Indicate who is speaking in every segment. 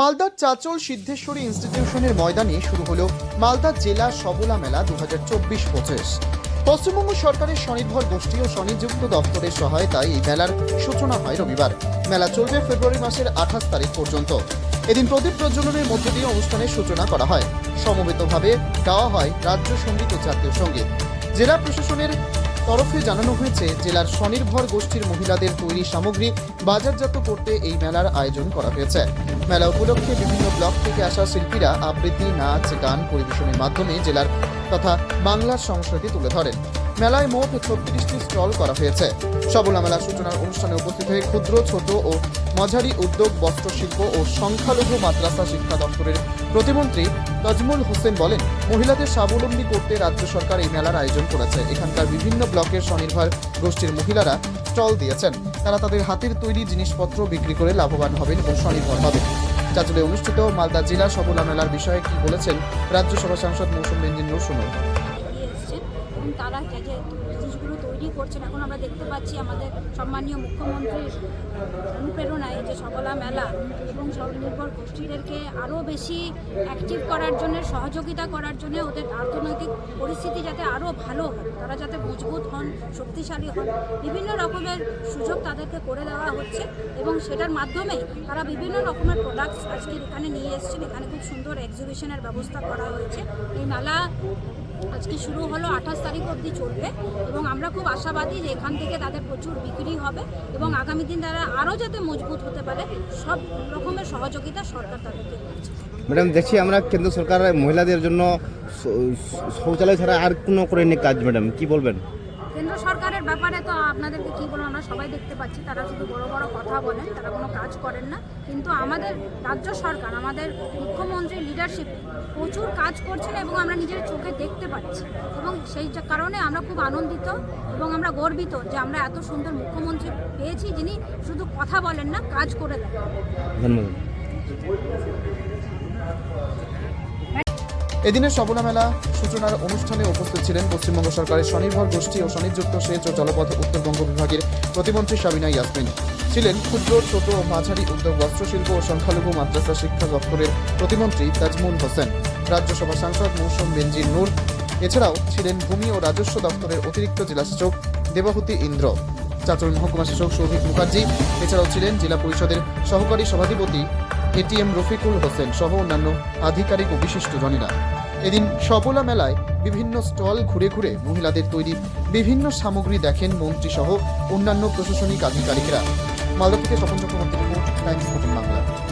Speaker 1: মালদার চাচল সিদ্ধেশ্বরী ইনস্টিটিউশনের ময়দানে শুরু হলো মালদা জেলা সবলা মেলা দু হাজার চব্বিশ পঁচিশ। পশ্চিমবঙ্গ সরকারের স্বনির্ভর গোষ্ঠী ও স্বনিযুক্ত দপ্তরের সহায়তায় এই মেলার সূচনা হয় রবিবার। মেলা চলবে ফেব্রুয়ারি মাসের আঠাশ তারিখ পর্যন্ত। এদিন প্রদীপ প্রজ্বলনের মধ্য দিয়ে অনুষ্ঠানের সূচনা করা হয়। সমবেতভাবে গাওয়া হয় রাজ্য সংগীত ও জাতীয় সংগীত। জেলা প্রশাসনের তরফে জানানো হয়েছে, জেলার স্বনির্ভর গোষ্ঠীর মহিলাদের তৈরি সামগ্রী বাজারজাত করতে এই মেলার আয়োজন করা হয়েছে। মেলা উপলক্ষে বিভিন্ন ব্লক থেকে আসা শিল্পীরা আবৃত্তি, নাচ, গান পরিবেশনের মাধ্যমে জেলার তথা বাংলার সংস্কৃতি তুলে ধরেন। মেলায় মোট ছত্রিশটি স্টল করা হয়েছে। সবলা মেলা সূচনার অনুষ্ঠানে উপস্থিত হয়ে ক্ষুদ্র, ছোট ও মাঝারি উদ্যোগ বস্ত্রশিল্প ও সংখ্যালঘু মাদ্রাসা শিক্ষা দপ্তরের প্রতিমন্ত্রী তাজমুল হোসেন বলেন, মহিলাদের স্বাবলম্বী করতে রাজ্য সরকার এই মেলার আয়োজন করেছে। এখানকার বিভিন্ন ব্লকের স্বনির্ভর গোষ্ঠীর মহিলারা স্টল দিয়েছেন। তারা তাদের হাতের তৈরি জিনিসপত্র বিক্রি করে লাভবান হবেন এবং স্বনির্ভর হবেন। চাচলে অনুষ্ঠিত মালদা জেলা সবলা মেলার বিষয়ে কি বলেছেন রাজ্যসভা সাংসদ মৌসুম বেঞ্জিন শুনুন
Speaker 2: এবং তারা যে যে জিনিসগুলো তৈরি করছেন, এখন আমরা দেখতে পাচ্ছি আমাদের সম্মানীয় মুখ্যমন্ত্রীর অনুপ্রেরণায় যে সবলা মেলা এবং স্বনির্ভর গোষ্ঠীদেরকে আরও বেশি অ্যাক্টিভ করার জন্য, সহযোগিতা করার জন্য ওদের অর্থনৈতিক পরিস্থিতি যাতে আরও ভালো হয়। তারা যাতে মজবুত হন, শক্তিশালী হন, বিভিন্ন রকমের সুযোগ তাদেরকে করে দেওয়া হচ্ছে এবং সেটার মাধ্যমে তারা বিভিন্ন রকমের প্রোডাক্টস আজকে এখানে নিয়ে এসেছেন। এখানে খুব সুন্দর এক্সিবিশনের ব্যবস্থা করা হয়েছে। এই মেলা আজকে শুরু হলো আঠাশ তারিখ অবধি চলবে এবং আমরা খুব আশাবাদী যে এখান থেকে তাদের প্রচুর বিক্রি হবে এবং আগামী দিন তারা আরও যাতে মজবুত হতে পারে, সব রকমের সহযোগিতা সরকার তাদেরকে করছে
Speaker 3: ম্যাডাম, দেখছি আমরা কেন্দ্র সরকার মহিলাদের জন্য শৌচালয় ছাড়া আর কোনো করেনি কাজ, ম্যাডাম, কি বলবেন?
Speaker 2: সরকারের ব্যাপারে তো আপনাদেরকে কী বলব, আমরা সবাই দেখতে পাচ্ছি, তারা শুধু বড় বড় কথা বলেন, তারা কোনো কাজ করেন না। কিন্তু আমাদের রাজ্য সরকার, আমাদের মুখ্যমন্ত্রী লিডারশিপ প্রচুর কাজ করছেন এবং আমরা নিজের চোখে দেখতে পাচ্ছি। এবং সেই কারণে আমরা খুব আনন্দিত এবং আমরা গর্বিত যে আমরা এত সুন্দর মুখ্যমন্ত্রী পেয়েছি, যিনি শুধু কথা বলেন না, কাজ করে দেন।
Speaker 3: ধন্যবাদ।
Speaker 1: এদিনের সবলা মেলা সূচনার অনুষ্ঠানে উপস্থিত ছিলেন পশ্চিমবঙ্গ সরকারের স্বনির্ভর গোষ্ঠী ও স্বনিযুক্ত সেচ ও জলপথ উত্তরবঙ্গ বিভাগের প্রতিমন্ত্রী সাবিনা ইয়াসমিন। ছিলেন ক্ষুদ্র, ছোট ও মাঝারি উদ্যোগ, বস্ত্রশিল্প ও সংখ্যালঘু মাদ্রাসা শিক্ষা দপ্তরের প্রতিমন্ত্রী তাজমুল হোসেন। রাজ্যসভা সাংসদ মৌসুম বেনজির নূর। এছাড়াও ছিলেন ভূমি ও রাজস্ব দপ্তরের অতিরিক্ত জেলাশাসক দেবাহুতি ইন্দ্র। চাচল মহকুমা শাসক সৌভিক মুখার্জি। এছাড়াও ছিলেন জেলা পরিষদের সহকারী সভাধিপতি এটিএম রফিকুল হোসেন সহ অন্যান্য আধিকারিক ও বিশিষ্ট জনেরা এদিন সবলা মেলায় বিভিন্ন স্টল ঘুরে ঘুরে মহিলাদের তৈরি বিভিন্ন সামগ্রী দেখেন মন্ত্রী সহ অন্যান্য প্রশাসনিক আধিকারিকরা। মালদা থেকে Swapan Chakraborty report Times Bangla.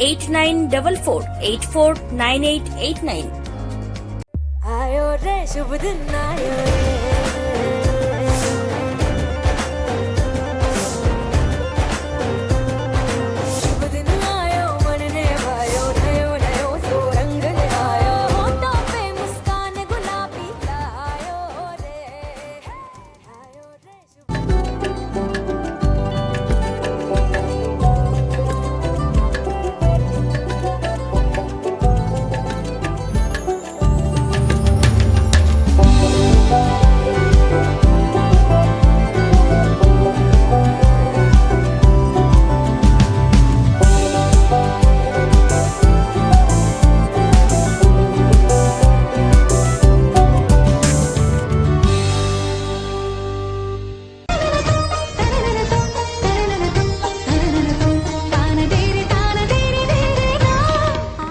Speaker 4: Eight 8988 9